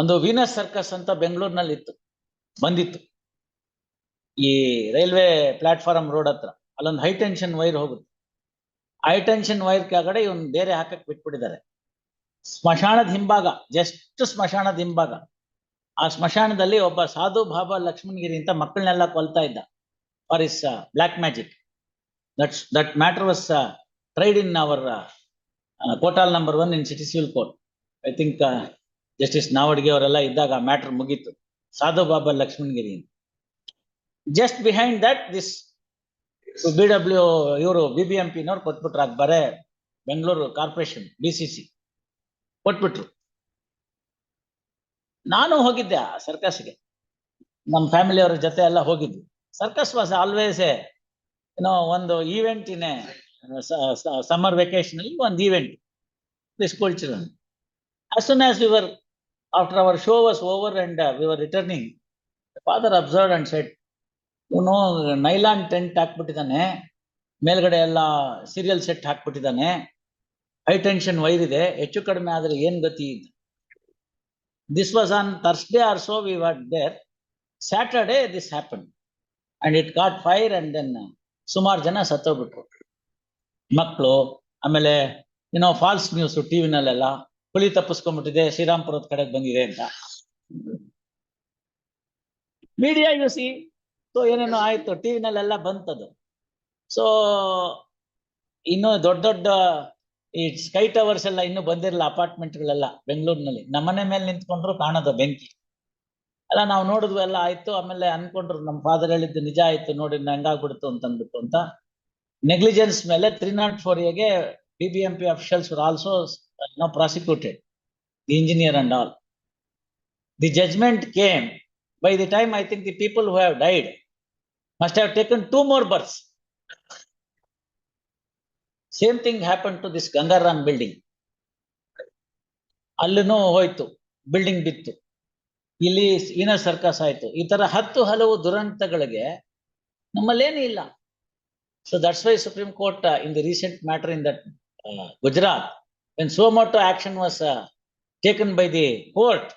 ಒಂದು Venus circus ಅಂತ ಬೆಂಗಳೂರಿನಲ್ಲಿ ಇತ್ತು ಬಂದಿತ್ತು. ಈ ರೈಲ್ವೆ ಪ್ಲಾಟ್ಫಾರ್ಮ್ ರೋಡ್ ಹತ್ರ, ಅಲ್ಲೊಂದು ಹೈ ಟೆನ್ಷನ್ ವೈರ್ ಹೋಗುತ್ತೆ. ಹೈ ಟೆನ್ಷನ್ ವೈರ್ ಕೆಳಗಡೆ ಇವನ್ ಬೇರೆ ಹಾಕಕ್ ಬಿಟ್ಬಿಟ್ಟಿದ್ದಾರೆ. ಸ್ಮಶಾನದ ಹಿಂಭಾಗ ಜಸ್ಟ್ ಸ್ಮಶಾನದ ಹಿಂಭಾಗ. ಆ ಸ್ಮಶಾನದಲ್ಲಿ ಒಬ್ಬ ಸಾಧು ಬಾಬಾ ಲಕ್ಷ್ಮಣಗಿರಿ ಅಂತ ಮಕ್ಕಳನ್ನೆಲ್ಲ ಕೊಲ್ತಾ ಇದ್ದ. For is black magic that's that matter was tried in our court hall number one in city civil court I think justice ನಾವಡ್ಗೆ ಅವರೆಲ್ಲ ಇದ್ದಾಗ ಆ ಮ್ಯಾಟರ್ ಮುಗೀತು. Sadhu Baba Lakshmangiri just behind that this B W ಇವರು B B M ಪಿನವ್ರು ಕೊಟ್ಬಿಟ್ರು. ಬರೇ Bengaluru corporation B C C ಕೊಟ್ಬಿಟ್ರು. ನಾನು ಹೋಗಿದ್ದೆ ಆ ಸರ್ಕಸ್ಗೆ ನಮ್ಮ ಫ್ಯಾಮಿಲಿಯವರ ಜೊತೆ ಎಲ್ಲ ಹೋಗಿದ್ವಿ. ಸರ್ಕಸ್ ವಾಸ್ ಆಲ್ವೇಸ್ ಏನೋ ಒಂದು ಈವೆಂಟ್ ಇನ್ನೇ ಸಮ್ಮರ್ ವೆಕೇಶನ್ ಅಲ್ಲಿ ಒಂದು event school children as soon as were after our show was over and uh, we were returning the father observed ಇವನು ನೈಲಾನ್ ಟೆಂಟ್ ಹಾಕ್ಬಿಟ್ಟಿದ್ದಾನೆ ಮೇಲ್ಗಡೆ ಎಲ್ಲ ಸೀರಿಯಲ್ ಸೆಟ್ ಹಾಕ್ಬಿಟ್ಟಿದ್ದಾನೆ ಹೈ ಟೆನ್ಷನ್ ವೈರ್ ಇದೆ ಹೆಚ್ಚು ಕಡಿಮೆ ಆದ್ರೆ ಏನ್ ಗತಿ this was on Thursday are so we what there Saturday this happen and it got fire and then ಸುಮಾರು ಜನ ಸತ್ತೋಗ್ಬಿಟ್ರು. ಮಕ್ಕಳು ಆಮೇಲೆ ಏನೋ ಫಾಲ್ಸ್ ನ್ಯೂಸ್ ಟಿವಿನಲ್ಲೆಲ್ಲ ಹುಲಿ ತಪ್ಪಿಸ್ಕೊಂಡ್ಬಿಟ್ಟಿದೆ, ಶ್ರೀರಾಮ್ಪುರದ ಕಡೆಗೆ ಬಂದಿದೆ ಅಂತ. ಮೀಡಿಯಾ ಯು ಸಿ ಸೊ ಏನೇನೋ ಆಯ್ತು ಟಿವಿನಲ್ಲೆಲ್ಲ ಬಂತದು. ಸೊ ಇನ್ನು ದೊಡ್ಡ ದೊಡ್ಡ ಈ ಸ್ಕೈ ಟವರ್ಸ್ ಎಲ್ಲ ಇನ್ನು ಬಂದಿರಲ್ಲ ಅಪಾರ್ಟ್ಮೆಂಟ್ಗಳೆಲ್ಲ ಬೆಂಗಳೂರಿನಲ್ಲಿ. ನಮ್ಮನೆ ಮೇಲೆ ನಿಂತ್ಕೊಂಡ್ರು ಕಾಣೋದು ಬೆಂಕಿ. ಅಲ್ಲ, ನಾವು ನೋಡಿದ್ವು ಎಲ್ಲ ಆಯ್ತು, ಆಮೇಲೆ ಅನ್ಕೊಂಡ್ರು ನಮ್ಮ ಫಾದರ್ ಹೇಳಿದ್ದು ನಿಜ ಆಯ್ತು, ನೋಡಿ ಹಂಗಾಗ್ಬಿಡ್ತು ಅಂತ ಅಂದ್ಬಿಟ್ಟು ಅಂತ. ನೆಗ್ಲಿಜೆನ್ಸ್ ಮೇಲೆ ತ್ರೀ ನಾಟ್ ಫೋರ್ ಎಗೆ B B M P officials also no prosecuted the engineer and all the judgement came by the time I think the people who have died must have taken two more births. Same thing happened to this Gangaram building. ಅಲ್ಲೂ ಹೋಯ್ತು building ಬಿತ್ತು. ಇಲ್ಲಿ ಇನ circus ಆಯ್ತು. ಈ ತರ ಹತ್ತು ಹಲವು ದುರಂತಗಳಿಗೆ ನಮ್ಮಲ್ಲೇನು ಇಲ್ಲ. So that's why Supreme Court in the recent matter in that Gujarat when so much action was uh, taken by the court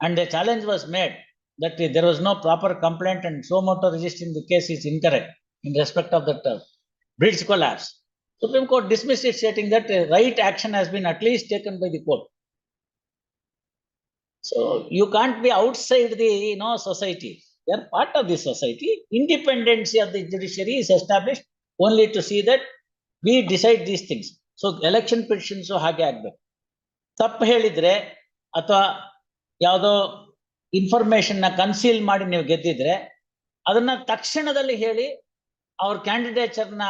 and the challenge was made that there was no proper complaint and so much registering the case is incorrect in respect of that uh, bridge collapse. Supreme Court dismissed it stating that uh, right action has been at least taken by the court. So you can't be outside the you know, society. you are part of the society. Independency of the judiciary is established only to see that we decide these things. So election petitions ಹಾಗೆ ಆಗ್ಬೇಕು. ತಪ್ಪು ಹೇಳಿದ್ರೆ ಅಥವಾ ಯಾವುದೋ ಇನ್ಫಾರ್ಮೇಶನ್ನ conceal ಮಾಡಿ ನೀವು ಗೆದ್ದಿದ್ರೆ, ಅದನ್ನ ತಕ್ಷಣದಲ್ಲಿ ಹೇಳಿ ಅವ್ರ ಕ್ಯಾಂಡಿಡೇಚರ್ನ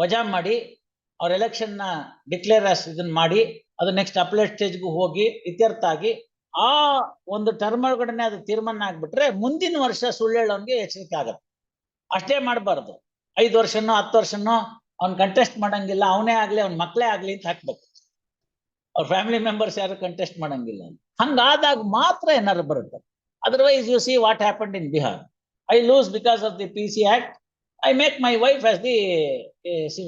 ವಜಾ ಮಾಡಿ, ಅವ್ರ ಎಲೆಕ್ಷನ್ನ ಡಿಕ್ಲೇರ್ ಇದನ್ನ ಮಾಡಿ, ಅದು ನೆಕ್ಸ್ಟ್ ಅಪ್ಲೇಟ್ ಸ್ಟೇಜ್ಗೂ ಹೋಗಿ ಇತ್ಯರ್ಥ ಆಗಿ ಆ ಒಂದು ಟರ್ಮ್ ಒಳಗಡೆ ಅದು ತೀರ್ಮಾನ ಆಗ್ಬಿಟ್ರೆ ಮುಂದಿನ ವರ್ಷ ಸುಳ್ಳು ಹೇಳೋನ್ಗೆ ಎಚ್ಚರಿಕೆ ಆಗತ್ತೆ. ಅಷ್ಟೇ ಮಾಡಬಾರ್ದು. ಐದು ವರ್ಷನೋ, ಹತ್ತು ವರ್ಷನೋ ಅವ್ನ್ ಕಂಟೆಸ್ಟ್ ಮಾಡಂಗಿಲ್ಲ, ಅವನೇ ಆಗ್ಲಿ, ಅವ್ನ ಮಕ್ಕಳೇ ಆಗ್ಲಿ ಅಂತ ಹಾಕ್ಬೇಕು. ಅವ್ರ ಫ್ಯಾಮಿಲಿ ಮೆಂಬರ್ಸ್ ಯಾರು ಕಂಟೆಸ್ಟ್ ಮಾಡಂಗಿಲ್ಲ. ಹಂಗಾದಾಗ ಮಾತ್ರ ಏನಾರು ಬರುತ್ತೆ. Otherwise you see what happen in Bihar I lose because of the P C act I make my wife as the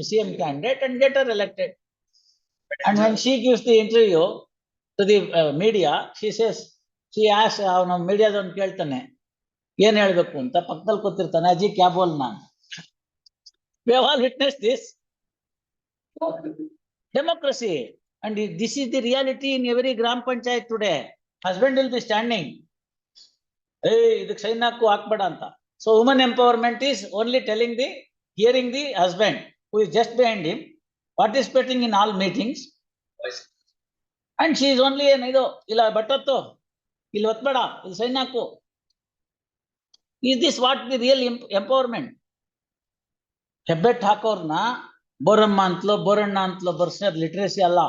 C M candidate and get her elected and when she gives the interview to the media she says she as ಅವನು ಮೀಡಿಯಾದವನು ಕೇಳ್ತಾನೆ. ಏನು ಹೇಳಬೇಕು? ಅಂತ ಪಕ್ಕದಲ್ಲಿ ಗೊತ್ತಿರ್ತಾನೆ ಅಜಿ ಕ್ಯಾಬೋಲ್ ನಾನು we have all witness this democracy and this is the reality in every gram panchayat today husband will be standing ಏ ಇದಕ್ಕೆ ಸೈನ್ ಹಾಕು ಹಾಕ್ಬೇಡ ಅಂತ so woman empowerment is only telling the hearing the husband who is just behind him participating in all meetings and she is only ಏನ್ ಇದು ಇಲ್ಲ ಬಟ್ಟತ್ತು ಇಲ್ಲಿ ಒತ್ಬೇಡ ಇಲ್ಲಿ ಸೈನ್ ಹಾಕು is this what the real empowerment Hebbet ಹಾಕೋರ್ನ Boramma ಅಂತಲೋ ಬೋರಣ್ಣ ಅಂತಲೋ ಬರ್ಸಿರೋದು ಲಿಟ್ರೇಸಿ ಅಲ್ಲ.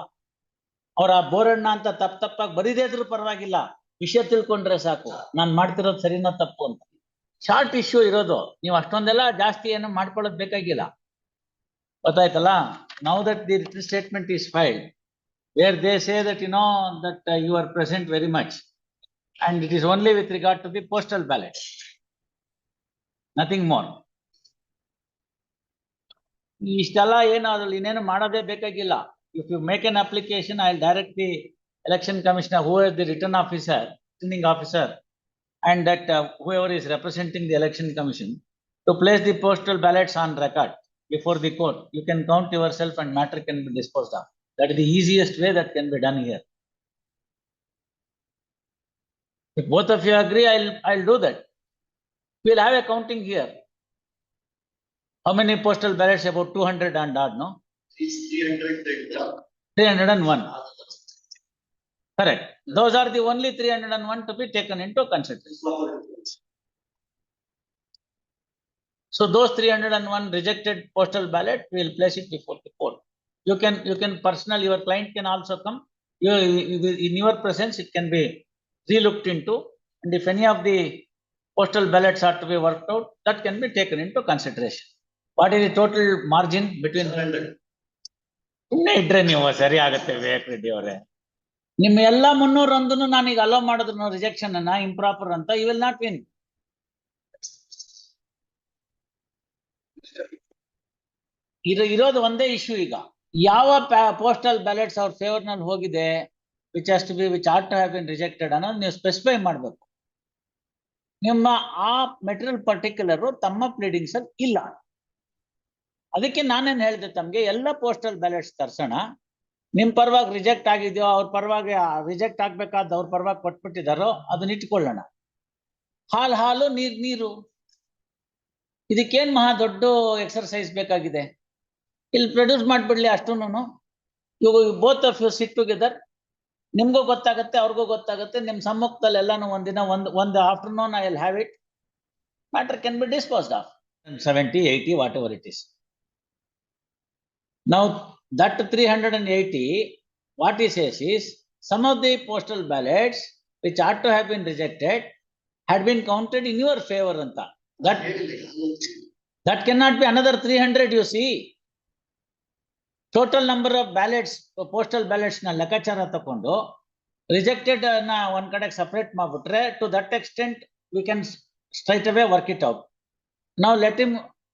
ಅವ್ರ ಆ ಬೋರಣ್ಣ ಅಂತ ತಪ್ಪ ತಪ್ಪಾಗಿ ಬರೀದೇ ಇದ್ರು ಪರವಾಗಿಲ್ಲ. ವಿಷಯ ತಿಳ್ಕೊಂಡ್ರೆ ಸಾಕು. ನಾನು ಮಾಡ್ತಿರೋದು ಸರಿನಾ ತಪ್ಪು ಅಂತ. ಶಾರ್ಟ್ ಇಶ್ಯೂ ಇರೋದು. ನೀವು ಅಷ್ಟೊಂದೆಲ್ಲ ಜಾಸ್ತಿ ಏನು ಮಾಡ್ಕೊಳ್ಳೋದು ಬೇಕಾಗಿಲ್ಲ. ಗೊತ್ತಾಯ್ತಲ್ಲ? Now that the return statement is filed where they say that you know that you are present very much and it is only with regard to the postal ballot nothing more ಇಷ್ಟೆಲ್ಲ ಏನು ಅದ್ರಲ್ಲಿ ಇನ್ನೇನು ಮಾಡೋದೇ ಬೇಕಾಗಿಲ್ಲ if you make an application I direct the election commissioner, who is the return officer, returning officer and that uh, whoever is representing the election commission to place the postal ballots on record before the court, you can count yourself and matter can be disposed of. That is the easiest way that can be done here. If both of you agree, I'll, I'll do that. We'll have a counting here. How many postal ballots? About two hundred and odd, no? It's three hundred and. Three hundred and one. Correct. Those are the only three hundred and one to be taken into consideration. So those three hundred and one rejected postal ballot, we will place it before the court. You can, you can personal, your client can also come. You- in your presence, it can be relooked into. And if any of the postal ballots are to be worked out, that can be taken into consideration. What is total margin between ಸುಮ್ಮನೆ ಇಟ್ರೆ ನೀವು ಸರಿ ಆಗುತ್ತೆ ವಿವೇಕ್ ರೆಡ್ಡಿ ಅವರೇ. ನಿಮ್ಮ ಎಲ್ಲಾ ಮುನ್ನೂರೊಂದನ್ನು ನಾನೀಗ hello ಮಾಡಿದ್ರು ರಿಜೆಕ್ಷನ್ ಅನ್ನ ಇಂಪ್ರಾಪರ್ ಅಂತ ಯು ವಿಲ್ ನಾಟ್ ವಿನ್ ಇದು ಇರೋದು ಒಂದೇ ಇಶ್ಯೂ ಈಗ. ಯಾವ ಪೋಸ್ಟಲ್ ಬ್ಯಾಲೆಟ್ಸ್ ಅವ್ರ ಫೇವರ್ನಲ್ಲಿ ಹೋಗಿದೆ which has to be which are to have been rejected ಅನ್ನೋದು ನೀವು ಸ್ಪೆಸಿಫೈ ಮಾಡ್ಬೇಕು. ನಿಮ್ಮ ಆ ಮೆಟೀರಿಯಲ್ ಪರ್ಟಿಕ್ಯುಲರ್ ತಮ್ಮ ಪ್ಲೀಡಿಂಗ್ಸ್ ಅಲ್ಲಿ ಇಲ್ಲ. ಅದಕ್ಕೆ ನಾನೇನ್ ಹೇಳಿದೆ ತಮ್ಗೆ, ಎಲ್ಲ ಪೋಸ್ಟಲ್ ಬ್ಯಾಲೆಟ್ಸ್ ತರ್ಸೋಣ. ನಿಮ್ ಪರವಾಗಿ ರಿಜೆಕ್ಟ್ ಆಗಿದೆಯೋ, ಅವ್ರ ಪರವಾಗಿ ರಿಜೆಕ್ಟ್ ಆಗ್ಬೇಕಾದ ಅವ್ರ ಪರವಾಗಿ ಕೊಟ್ಬಿಟ್ಟಿದಾರೋ, ಅದನ್ನ ಇಟ್ಕೊಳ್ಳೋಣ. ಹಾಲು ಹಾಲು, ನೀರ್ ನೀರು. ಇದಕ್ಕೇನ್ ಮಹಾ ದೊಡ್ಡ ಎಕ್ಸರ್ಸೈಸ್ ಬೇಕಾಗಿದೆ? ಇಲ್ಲಿ ಪ್ರೊಡ್ಯೂಸ್ ಮಾಡ್ಬಿಡ್ಲಿ ಅಷ್ಟೂನು ಇವಾಗ both of you sit together ನಿಮ್ಗೂ ಗೊತ್ತಾಗುತ್ತೆ, ಅವ್ರಿಗೂ ಗೊತ್ತಾಗುತ್ತೆ. ನಿಮ್ ಸಮ್ಮುಖದಲ್ಲಿ ಎಲ್ಲಾನು ಒಂದಿನ, ಒಂದ್, ಒಂದು afternoon I will have it matter can be disposed of seventy eighty whatever it is Now, that three hundred and eighty, what he says is, some of the postal ballots which ought to have been rejected had been counted in your favor anta. That, that cannot be another three hundred, you see. Total number of ballots, postal ballots na ಲೆಕ್ಕಾಚಾರ ತಕೊಂಡು rejected ನ ಒಂದ್ ಕಡೆ separate ಮಾಡ್ಬಿಟ್ರೆ to that extent we can straight away work it out. Now let him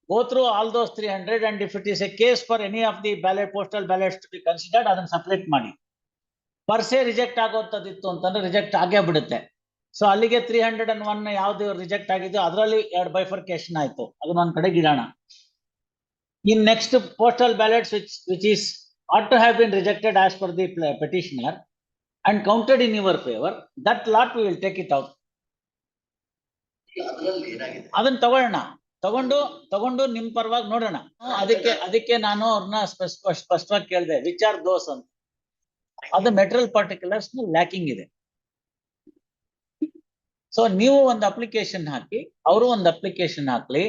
go through all those three hundred and if it is a case for any of the ballot, postal ballots to be considered, ಅದನ್ನ separate ಮಾಡಿ. Per se reject ಆಗೋಂಥದ್ದಿತ್ತು ಅಂತಂದ್ರೆ reject ಆಗೇ ಬಿಡುತ್ತೆ. So ಅಲ್ಲಿಗೆ three hundred and one ಯಾವ್ದು reject ಆಗಿದೆಯೋ ಅದರಲ್ಲಿ ಎರಡು ಬೈಫರ್ಕೇಶನ್ ಆಯ್ತು ಅದನ್ನ ಒಂದ್ ಕಡೆ ಗಿಡೋಣ. In next postal ballots which which is ought to have been rejected as per the pl- petitioner and counted in your favor, that lot we will take it out. adralli enagide ಅದನ್ನ ತಗೊಳ್ಳೋಣ ತಗೊಂಡು ತಗೊಂಡು ನಿಮ್ ಪರವಾಗಿ ನೋಡೋಣ. ಅದಕ್ಕೆ ಅದಕ್ಕೆ ನಾನು ಅವ್ರನ್ನ ಸ್ಪಷ್ಟ ಸ್ಪಷ್ಟವಾಗಿ ಕೇಳಿದೆ ವಿಚಾರ್ ದೋಸ್ ಅಂತ. ಅದು ಮೆಟೀರಿಯಲ್ ಪರ್ಟಿಕ್ಯುಲರ್ಸ್ ಲ್ಯಾಕಿಂಗ್ ಇದೆ. ಸೊ ನೀವು ಒಂದು ಅಪ್ಲಿಕೇಶನ್ ಹಾಕಿ ಅವರು ಒಂದು ಅಪ್ಲಿಕೇಶನ್ ಹಾಕ್ಲಿ.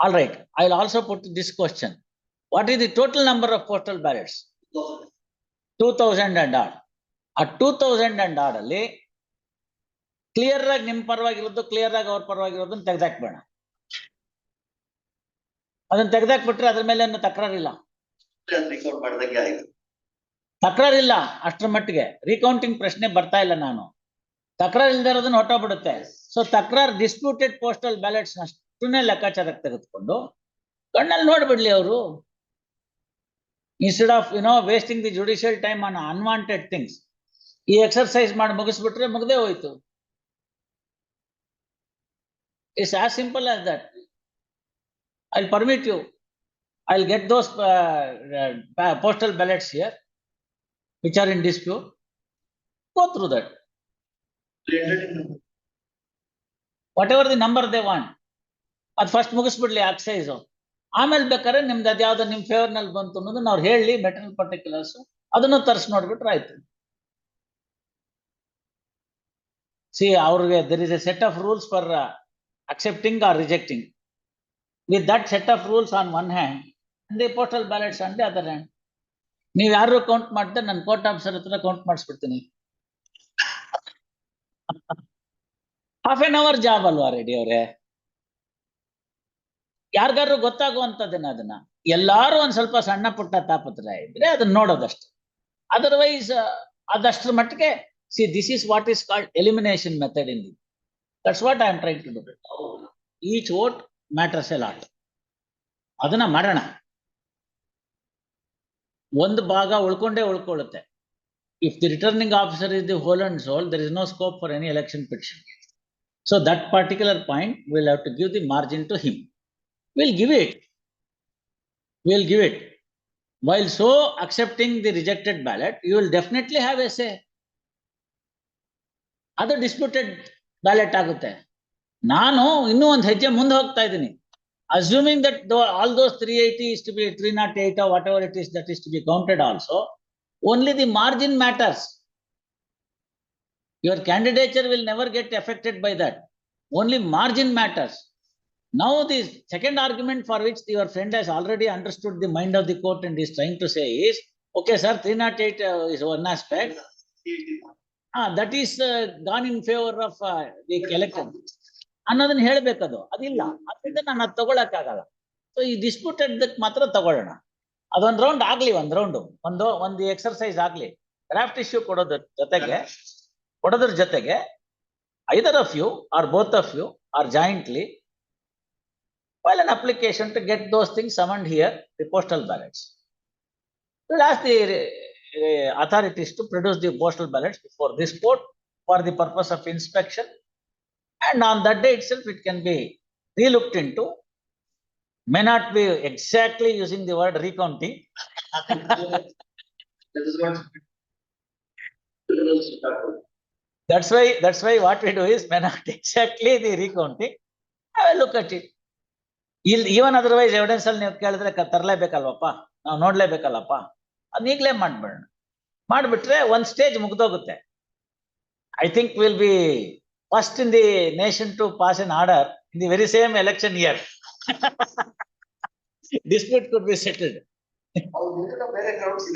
All right I will also put this question what is the total number of postal ballots two thousand and odd ಆ ಟೂ ತೌಸಂಡ್ ಅಂಡ್ ಆರ್ಡ್ ಅಲ್ಲಿ ಕ್ಲಿಯರ್ ಆಗಿ ನಿಮ್ ಪರವಾಗಿರೋದು ಕ್ಲಿಯರ್ ಆಗಿ ಅವ್ರ ಪರವಾಗಿರೋದನ್ನ ತೆಗ್ದಾಕ್ಬೇಡ. ಅದನ್ನ ತೆಗ್ದಾಕ್ಬಿಟ್ರೆ ಅದ್ರ ಮೇಲೆ ತಕರಾರಿಲ್ಲ? ರಿಕಾರ್ಡ್ ಇಲ್ಲ ಅಷ್ಟರ ತಕರಾರಿಲ್ಲ ಅಷ್ಟರ ಮಟ್ಟಿಗೆ. ರೀಕೌಂಟಿಂಗ್ ಪ್ರಶ್ನೆ ಬರ್ತಾ ಇಲ್ಲ ನಾನು. ತಕರಾರ್ ಇಲ್ದೇ ಇರೋದನ್ನ ಹೊಟ್ಟೋಗ್ಬಿಡುತ್ತೆ ಸೊ ತಕರಾರ್ ಡಿಸ್ಪ್ಯೂಟೆಡ್ ಪೋಸ್ಟಲ್ ಬ್ಯಾಲೆಟ್ಸ್ ಅಷ್ಟನ್ನೇ ಲೆಕ್ಕಾಚಾರಕ್ಕೆ ತೆಗೆದುಕೊಂಡು ಕಣ್ಣಲ್ಲಿ ನೋಡ್ಬಿಡ್ಲಿ ಅವರು. Instead of you know wasting the judicial time on unwanted things ಈ ಎಕ್ಸರ್ಸೈಸ್ ಮಾಡಿ ಮುಗಿಸ್ಬಿಟ್ರೆ ಮುಗ್ದೇ ಹೋಯ್ತು. It's as simple as that I permit you I will get those postal ballots here which are in dispute. Go through that, hundred whatever the number they want. ಅದ್ first ಮುಗಿಸ್ಬಿಡ್ಲಿ exercise ಆಮೇಲೆ ಬೇಕಾದ್ರೆ ನಿಮ್ದು ಅದ್ಯಾವ್ದು ನಿಮ್ಮ ಫೇವರ್ನಲ್ಲಿ ಬಂತು ಅನ್ನೋದನ್ನ ಅವ್ರು ಹೇಳಿ ಮೆಟೀರಿಯಲ್ ಪರ್ಟಿಕ್ಯುಲರ್ಸ್ ಅದನ್ನು ತರ್ಸಿ ನೋಡ್ಬಿಟ್ರೆ ಆಯ್ತು. ಸಿ ಅವ್ರಿಗೆ there is a set of rules for accepting or rejecting with that set of rules on one hand the postal ballots on the other hand ನೀವ್ ಯಾರು ಕೌಂಟ್ ಮಾಡಿದ್ರೆ ನನ್ನ ಕೋರ್ಟ್ ಆಫೀಸರ್ ಹತ್ರ count ಮಾಡಿಸ್ಬಿಡ್ತೀನಿ. ಹಾಫ್ ಎನ್ ಅವರ್ ಜಾಬ್ ಅಲ್ವಾ ready ಅವರೇ? ಯಾರಿಗಾರು ಗೊತ್ತಾಗುವಂತದ್ದೇನ ಅದನ್ನ? ಎಲ್ಲಾರು ಒಂದ್ ಸ್ವಲ್ಪ ಸಣ್ಣ ಪುಟ್ಟ ತಾಪತ್ರ ಇದ್ರೆ ಅದನ್ನ ನೋಡೋದಷ್ಟೇ. ಅದರ್ವೈಸ್ ಅದಷ್ಟರ ಮಟ್ಟಿಗೆ see this is what is called elimination method in that's what I am trying to do each vote matters a lot ಅದನ್ನ ಮಾಡೋಣ ಒಂದು ಭಾಗ ಉಳ್ಕೊಂಡೇ ಉಳ್ಕೊಳ್ಳುತ್ತೆ if the returning officer is the whole and soul, there is no scope for any election petition. So that particular point, we'll have to give the margin to him. We'll give it. We'll give it. While so accepting the rejected ballot, you will definitely have a say. ಅದು disputed ballot ಆಗುತ್ತೆ ನಾನು ಇನ್ನೂ ಒಂದು ಹೆಜ್ಜೆ ಮುಂದೆ ಹೋಗ್ತಾ ಇದ್ದೀನಿ assuming that all those three eighty is to be three not eight whatever it is that is to be counted also only the margin matters your candidature will never get affected by that. Only margin matters. Now the second argument for which your friend has already understood the mind of the court and is trying to say is, okay, sir, three not eight uh, is one aspect. Ah, that is uh, gone in favor of uh, the election. ಅನ್ನೋದನ್ನ ಹೇಳ್ಬೇಕದು. ಅದಿಲ್ಲ. ಅದರಿಂದ ನಾನು ಅದು ತಗೊಳಕ್ಕಾಗಲ್ಲ. So ಈ disputed ಮಾತ್ರ ತಗೊಳ್ಳೋಣ. ಅದೊಂದ್ round ಆಗಲಿ, ಒಂದ್ ರೌಂಡ್ ಒಂದು ಒಂದು ಎಕ್ಸರ್ಸೈಸ್ ಆಗಲಿ. ಗ್ರಾಫ್ಟ್ ಇಶ್ಯೂ ಕೊಡೋದ್ರ ಜೊತೆಗೆ ಕೊಡೋದ್ರ ಜೊತೆಗೆ either of you or both of you or jointly file an application to get those things summoned here the postal ballots ask the to produce the the postal ballots before for the purpose of inspection. And on that day itself, it can be relooked into. May not be exactly using the word recounting. That is what. Criminals start with. That's why, that's why what we do is may not exactly the recounting. Have a look at it. ಇಲ್ even otherwise evidence ಅಲ್ಲಿ ನೀವು ಕೇಳಿದ್ರೆ ಕ- ತರ್ಲೇಬೇಕಲ್ವಪ್ಪ ನಾವು ನೋಡ್ಲೇಬೇಕಲ್ಲಪ್ಪ ಅದ್ ಈಗ್ಲೇ ಮಾಡ್ಬೇಡ ಮಾಡ್ಬಿಟ್ರೆ ಒಂದ್ ಸ್ಟೇಜ್ ಮುಗ್ದೋಗುತ್ತೆ I think will be First in the nation to pass in order in the very same election year dispute could be grounds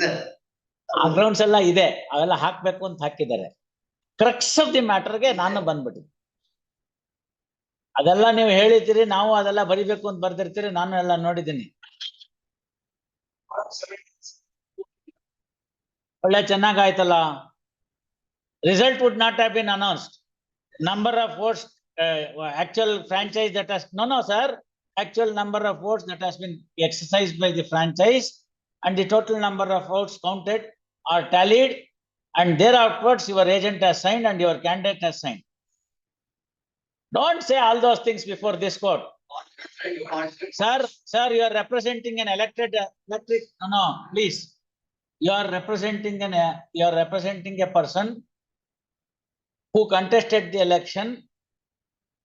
ಆ ಗ್ರೌಂಡ್ಸ್ ಎಲ್ಲ ಇದೆ. ಅವೆಲ್ಲ ಹಾಕ್ಬೇಕು ಅಂತ ಹಾಕಿದ್ದಾರೆ. ಕ್ರಕ್ಸ್ ಆಫ್ ದಿ ಮ್ಯಾಟರ್ಗೆ ನಾನು ಬಂದ್ಬಿಟ್ಟಿದ್ದೆ. ಅದೆಲ್ಲ ನೀವು ಹೇಳಿದ್ದೀರಿ ನಾವು ಅದೆಲ್ಲ ಬರಿಬೇಕು ಅಂತ ಬರ್ದಿರ್ತೀರಿ ನಾನು ಎಲ್ಲ ನೋಡಿದ್ದೀನಿ. ಒಳ್ಳೆ ಚೆನ್ನಾಗಾಯ್ತಲ್ಲ. Result would not have been announced number of votes, uh, actual franchise that has, no, no, sir, actual number of votes that has been exercised by the franchise and the total number of votes counted are tallied and thereafterwards your agent has signed and your candidate has signed. Don't say all those things before this court. Sir, sir, you are representing an elected electric. No, no, please. You are representing an you are representing a person who contested the election,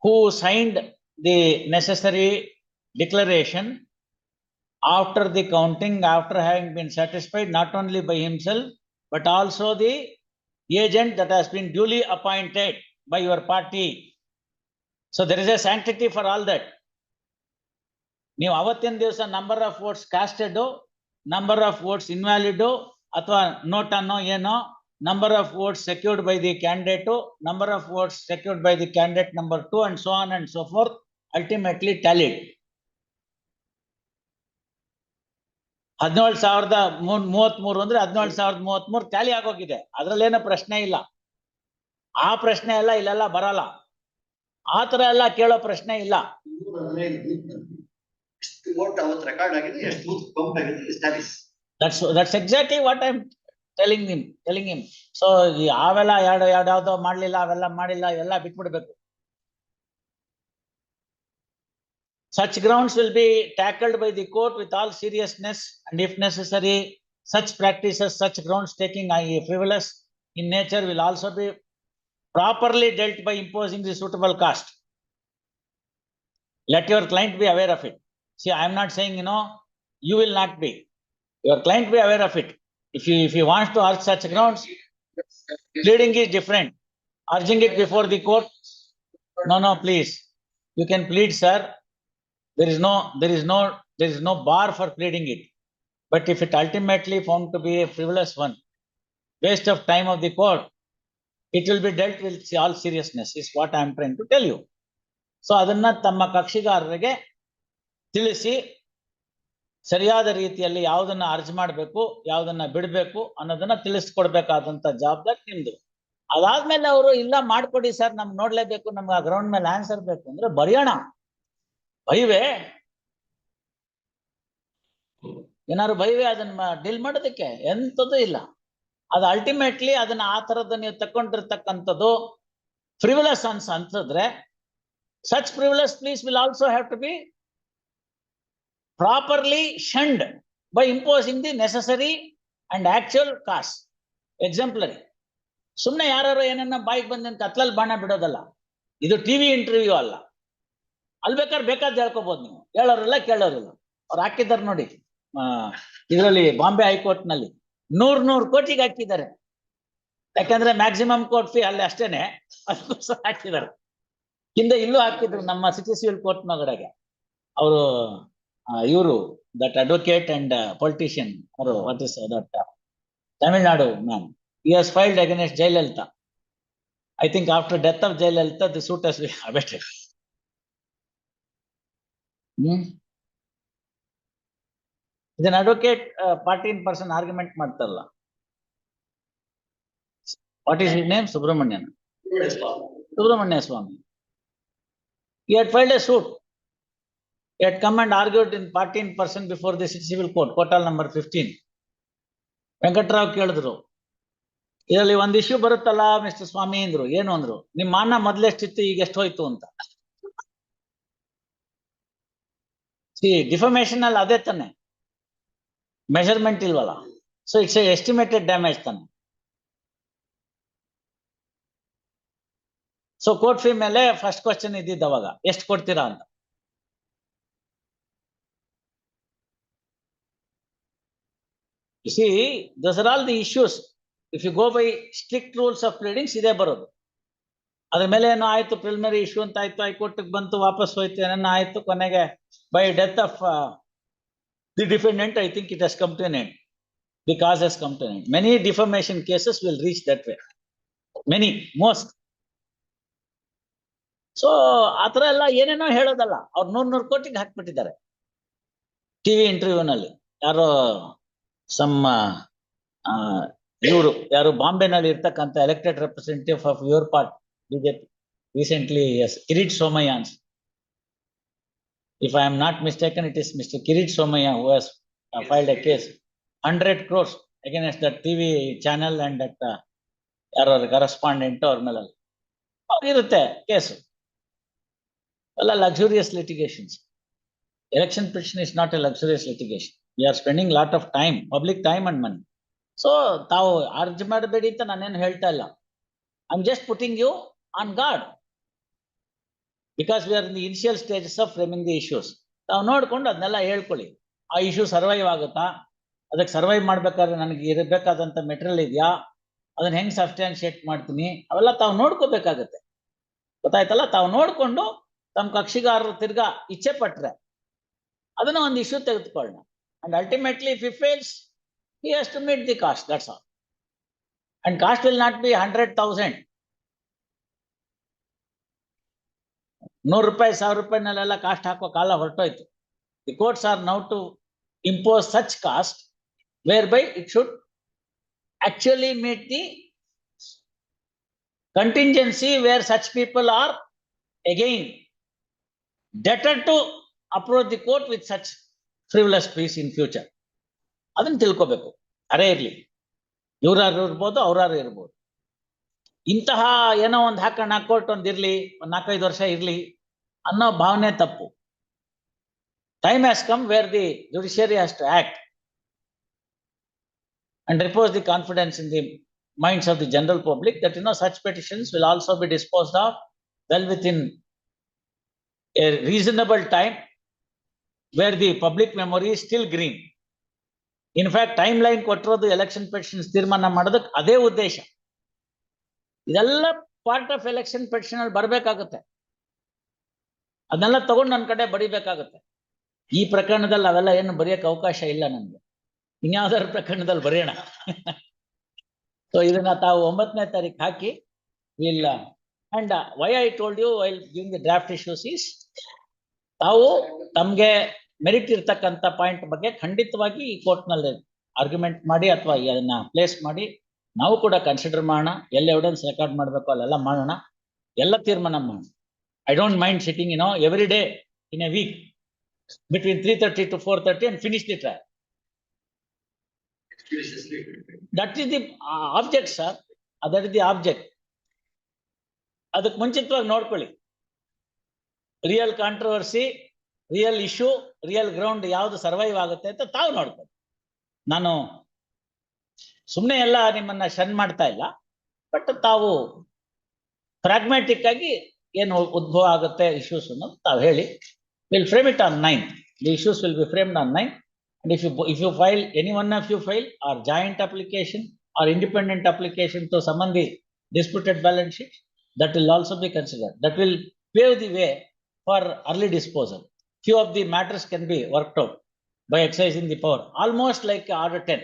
who signed the necessary declaration after the counting, after having been satisfied not only by himself, but also the agent that has been duly appointed by your party. So there is a sanctity for all that. ನೀವು ಅವತ್ತಿನ ದಿವಸ number of votes casted number of votes invalid ಅಥವಾ note ಅನ್ನೋ Number of votes secured by the candidate number of votes secured by the candidate number two and so on and so forth ultimately tallied ಹದಿನೇಳು ಸಾವಿರದ ಮೂರ್ ಮೂವತ್ಮೂರು ಅಂದ್ರೆ ಹದಿನೇಳು ಸಾವಿರದ ಮೂವತ್ಮೂರು ಟ್ಯಾಲಿ ಆಗೋಗಿದೆ. ಅದ್ರಲ್ಲೇನೋ ಪ್ರಶ್ನೆ ಇಲ್ಲ. ಆ ಪ್ರಶ್ನೆ ಎಲ್ಲ ಇಲ್ಲೆಲ್ಲ ಬರಲ್ಲ. ಆ ತರ ಎಲ್ಲ ಕೇಳೋ ಪ್ರಶ್ನೆ ಇಲ್ಲ. ರೆಕಾರ್ಡ್ ಆಗಿದೆ that's that's exactly what I telling ನಿಮ್ ಟೆಲಿಂಗ್ ಹಿಮ್ ಸೊ ಅವೆಲ್ಲ ಎರಡು ಎರಡು ಯಾವ್ದೋ ಮಾಡ್ಲಿಲ್ಲ ಅವೆಲ್ಲ ಮಾಡಿಲ್ಲ ಇವೆಲ್ಲ ಬಿಟ್ಬಿಡ್ಬೇಕು Such grounds will be tackled by the court with all seriousness and if necessary, such practices, such grounds taking I frivolous in nature will also be properly dealt by imposing the suitable cost. Let your client be aware of it. See, I am not saying, you know, you will not be. Your client be aware of it. If you, if he wants to urge such grounds, pleading is different. Urging it before the court, no, no, please. You can plead, sir. There is no, there is no, there is no bar for pleading it. But if it ultimately found to be a frivolous one, waste of time of the court, it will be dealt with all seriousness is what I am trying to tell you. So ಅದನ್ನ ತಮ್ಮ ಕಕ್ಷಿಗಾರರಿಗೆ ತಿಳಿಸಿ ಸರಿಯಾದ ರೀತಿಯಲ್ಲಿ ಯಾವುದನ್ನ urge ಮಾಡಬೇಕು, ಯಾವುದನ್ನ ಬಿಡಬೇಕು ಅನ್ನೋದನ್ನ ತಿಳಿಸ್ಕೊಡ್ಬೇಕಾದಂತ ಜವಾಬ್ದಾರಿ ನಿಮ್ದು. ಅದಾದ್ಮೇಲೆ ಅವರು, ಇಲ್ಲ ಮಾಡ್ಕೊಡಿ ಸರ್ ನಮ್ಗೆ ನೋಡ್ಲೇಬೇಕು, ನಮ್ಗೆ ಆ ಗ್ರೌಂಡ್ ಮೇಲೆ ಆನ್ಸರ್ ಬೇಕು ಅಂದ್ರೆ ಬರೆಯೋಣ. ಬೈವೆ. ಏನಾದ್ರು ಬೈವೆ, ಅದನ್ನ ಡೀಲ್ ಮಾಡೋದಕ್ಕೆ ಎಂಥದ್ದು ಇಲ್ಲ. ಅದು ಅಲ್ಟಿಮೇಟ್ಲಿ ಅದನ್ನ ಆ ತರದ ನೀವು ತಕೊಂಡಿರ್ತಕ್ಕಂಥದ್ದು ಫ್ರಿವಲಸ್ ಅನ್ಸ್ ಅನ್ಸಿದ್ರೆ such frivolous pleas will also have to be properly shunned by imposing the necessary and actual cost. Exemplary ಸುಮ್ನೆ ಯಾರು ಏನನ್ನ ಬಾಯಿಗೆ ಬಂದಂತ ಕತ್ಲಲ್ಲಿ ಬಾಣ ಬಿಡೋದಲ್ಲ. ಇದು ಟಿವಿ ಇಂಟರ್ವ್ಯೂ ಅಲ್ಲ. ಅಲ್ಲಿ ಬೇಕಾದ್ರೆ ಬೇಕಾದ್ ಹೇಳ್ಕೊಬೋದು ನೀವು. ಹೇಳೋರಿಲ್ಲ, ಕೇಳೋರಿಲ್ಲ. ಅವ್ರು ಹಾಕಿದ್ದಾರೆ ನೋಡಿ. ಇದರಲ್ಲಿ ಬಾಂಬೆ ಹೈಕೋರ್ಟ್ನಲ್ಲಿ ನೂರ್ ನೂರು ಕೋಟಿಗೆ ಹಾಕಿದ್ದಾರೆ. ಯಾಕಂದ್ರೆ ಮ್ಯಾಕ್ಸಿಮಮ್ ಕೋರ್ಟ್ ಫೀ ಅಲ್ಲಿ ಅಷ್ಟೇನೆ. ಅದಕ್ಕೋಸ್ಕರ ಹಾಕಿದ್ದಾರೆ. ಹಿಂದೆ ಇಲ್ಲೂ ಹಾಕಿದ್ರು ನಮ್ಮ ಸಿಟಿ ಸಿವಿಲ್ ಕೋರ್ಟ್ ನಗಡೆಗೆ ಅವರು ಇವರು ದಟ್ ಅಡ್ವೊಕೇಟ್ ಅಂಡ್ ಪೊಲಿಟಿಷಿಯನ್ ಅವರು what is that Tamil Nadu man he has filed against Jayalalitha I think after death of Jayalalitha the suit has abated hmm ಇದನ್ನ advocate party in person argument ಮಾಡ್ತಾರಲ್ಲ. What is his name Subramanian Subramanya Swami. He had filed a suit. He had come and argued in party in person before the civil court, Kotal number fifteen. Venkatrao ಕೇಳಿದ್ರು ಇದರಲ್ಲಿ ಒಂದ್ issue ಬರುತ್ತಲ್ಲ mister ಸ್ವಾಮಿ ಅಂದ್ರು. ಏನು? ಅಂದ್ರು. ನಿಮ್ಮ ಮಾನ ಮೊದ್ಲೆಷ್ಟಿತ್ತು ಈಗ ಎಷ್ಟು ಹೋಯ್ತು? ಅಂತ. ಡಿಫಮೇಶನ್ ಅಲ್ಲಿ ಅದೇ ತಾನೆ. ಮೆಷರ್ಮೆಂಟ್ ಇಲ್ವಲ್ಲ. ಸೊ ಇಟ್ಸ್ ಎಸ್ಟಿಮೇಟೆಡ್ ಡ್ಯಾಮೇಜ್ ತಾನೆ. ಸೊ ಕೋರ್ಟ್ ಫೀ ಮೇಲೆ ಫಸ್ಟ್ ಕ್ವಶನ್ ಇದ್ದಿದ್ದು ಅವಾಗ ಎಷ್ಟು ಕೊಡ್ತೀರಾ? ಅಂತ. See thus are all the issues if you go by strict rules of pleadings ಇದೇ ಬರೋದು. ಅದ್ರ ಮೇಲೆ ಏನೋ ಆಯ್ತು ಪ್ರಿಲಿಮಿನರಿ ಇಶ್ಯೂ ಅಂತ ಆಯ್ತು ಹೈಕೋರ್ಟ್ಗೆ ಬಂತು, ವಾಪಸ್ ಹೋಯ್ತು, ಏನನ್ನ ಆಯಿತು, ಕೊನೆಗೆ by death of the defendant I think it has come to an end the cause has come to an end many defamation cases will reach that way many most so ಆತರ ಎಲ್ಲ ಏನೇನೋ ಹೇಳೋದಲ್ಲ. ಅವ್ರು ನೂರು ನೂರು ಕೋಟಿಗೆ ಹಾಕ್ಬಿಟ್ಟಿದ್ದಾರೆ. ಟಿವಿ ಇಂಟರ್ವ್ಯೂನಲ್ಲಿ ಯಾರೋ some ಇವರು ಯಾರು ಬಾಂಬೆನಲ್ಲಿ ಇರ್ತಕ್ಕಂಥ elected representative of your part BJP recently as Kirit Somaiya ಅನ್ಸ್ if I am not mistaken it is mister Kirit Somaiya who has filed a case hundred crores against that TV channel and that ಯಾರೋ correspondent ಅವ್ರ ಮೇಲೆ ಇರುತ್ತೆ case ಎಲ್ಲ luxurious litigations. Election petition is not a luxurious litigation. We are spending lot of time public time and money so ತಾವು urge ಮಾಡಬೇಡಿ ಅಂತ ನಾನೇನು ಹೇಳ್ತಾ ಇಲ್ಲ. I am just putting you on guard. Because we are in the initial stages of framing the issues. ತಾವು ನೋಡ್ಕೊಂಡು ಅದನ್ನೆಲ್ಲ ಹೇಳ್ಕೊಳ್ಳಿ. ಆ ಇಶ್ಯೂ ಸರ್ವೈವ್ ಆಗುತ್ತಾ? ಅದಕ್ಕೆ ಸರ್ವೈವ್ ಮಾಡ್ಬೇಕಾದ್ರೆ ನನಗೆ ಇರಬೇಕಾದಂಥ ಮೆಟೀರಿಯಲ್ ಇದೆಯಾ? ಅದನ್ನ ಹೆಂಗ್ ಸಬ್ಸ್ಟ್ಯಾನ್ಶಿಯೇಟ್ ಮಾಡ್ತೀನಿ? ಅವೆಲ್ಲ ತಾವು ನೋಡ್ಕೋಬೇಕಾಗತ್ತೆ. ಗೊತ್ತಾಯ್ತಲ್ಲ ತಾವು ನೋಡ್ಕೊಂಡು ತಮ್ಮ ಕಕ್ಷಿಗಾರರು ತಿರ್ಗಾ ಇಚ್ಛೆ ಪಟ್ರೆ ಅದನ್ನ ಒಂದು ಇಶ್ಯೂ ತೆಗೆದುಕೊಳ್ಳೋಣ and ultimately if he fails he has to meet the cost that's all and cost will not be hundred thousand ನೂರು ರೂಪಾಯಿ, ಸಾವಿರ ರೂಪಾಯಿನಲ್ಲೆಲ್ಲ ಕಾಸ್ಟ್ ಹಾಕೋ ಕಾಲ ಹೊರಟೋಯ್ತು. The courts are now to impose such cost whereby it should actually meet the contingency where such people are again debtor to approach the court with such frivolous pleas in future. ಅದನ್ನ ತಿಳ್ಕೊಬೇಕು ಅರೇ ಇರ್ಲಿ ಇವ್ರಾರು ಇರ್ಬೋದು ಅವ್ರಾರು ಇರ್ಬೋದು ಇಂತಹ ಏನೋ ಒಂದ್ ಹಾಕೋಣ court ಒಂದ್ ಇರ್ಲಿ ಒಂದ್ ನಾಲ್ಕೈದು ವರ್ಷ ಇರ್ಲಿ ಅನ್ನೋ ಭಾವನೆ ತಪ್ಪು time has come where the judiciary has to act and repose the confidence in the minds of the general public that you know such petitions will also be disposed of well within a reasonable time where the public memory is still green. In fact, timeline ಕೊಟ್ಟಿರೋದು election petition ತೀರ್ಮಾನ ಮಾಡೋದಕ್ಕೆ ಅದೇ ಉದ್ದೇಶ. ಇದೆಲ್ಲ part of election petition ಅಲ್ಲಿ ಬರ್ಬೇಕಾಗುತ್ತೆ. ಅದನ್ನೆಲ್ಲ ತಗೊಂಡು ನನ್ನ ಕಡೆ ಬರಿಬೇಕಾಗುತ್ತೆ. ಈ ಪ್ರಕರಣದಲ್ಲಿ ಅವೆಲ್ಲ ಏನು ಬರೆಯಕ್ಕೆ ಅವಕಾಶ ಇಲ್ಲ ನನಗೆ. ಇನ್ಯಾವ್ದಾದ್ರು ಪ್ರಕರಣದಲ್ಲಿ ಬರೆಯೋಣ. ಸೊ ಇದನ್ನ ತಾವು ಒಂಬತ್ತನೇ ತಾರೀಕು ಹಾಕಿ ಇಲ್ಲ. And why I told you why giving the draft issues is ತಾವು ತಮ್ಗೆ ಮೆರಿಟ್ ಇರ್ತಕ್ಕಂಥ ಪಾಯಿಂಟ್ ಬಗ್ಗೆ ಖಂಡಿತವಾಗಿ ಈ ಕೋರ್ಟ್ನಲ್ಲಿ ಆರ್ಗ್ಯುಮೆಂಟ್ ಮಾಡಿ ಅಥವಾ ಅದನ್ನ ಪ್ಲೇಸ್ ಮಾಡಿ. ನಾವು ಕೂಡ ಕನ್ಸಿಡರ್ ಮಾಡೋಣ. ಎಲ್ಲಿ ಎವಿಡೆನ್ಸ್ ರೆಕಾರ್ಡ್ ಮಾಡಬೇಕು ಅಲ್ಲೆಲ್ಲ ಮಾಡೋಣ. ಎಲ್ಲ ತೀರ್ಮಾನ ಮಾಡೋಣ. I don't mind sitting you know every day in a week between three thirty to four thirty and finish the trial that is the object sir ಅದಟ್ is the object ಅದಕ್ಕೆ ಮುಂಚಿತವಾಗಿ ನೋಡ್ಕೊಳ್ಳಿ. Real controversy real issue real ground ಯಾವ್ದು survive ಆಗುತ್ತೆ ಅಂತ ತಾವು ನೋಡ್ಕೊಳ್ಳಿ ನಾನು ಸುಮ್ಮನೆ ಎಲ್ಲ ನಿಮ್ಮನ್ನ ಶನ್ ಮಾಡ್ತಾ ಇಲ್ಲ ಬಟ್ ತಾವು ಪ್ರಾಗ್ಮ್ಯಾಟಿಕ್ ಆಗಿ ಏನು ಉದ್ಭವ ಆಗುತ್ತೆ ಇಶ್ಯೂಸ್ ಅನ್ನೋದು ತಾವು ಹೇಳಿ will frame it on nine the issues will be framed on nine if you, if you file, any one of you file or joint application or independent application to summon the disputed balance sheet, that will also be considered. That will pave the way for early disposal. Few of the matters can be worked out by exercising the power, almost like order ten.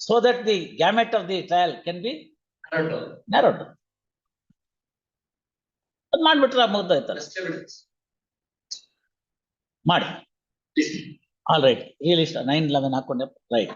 So that the gamut of the trial can be Correct. narrowed. down. ಅದ್ ಮಾಡ್ಬಿಟ್ರೆ ಮುಗ್ದೋಯ್ತಲ್ಲ Just evidence. ಮಾಡಿ Please. All right real ಇಷ್ಟ nine eleven ಹಾಕೊಂಡೆ right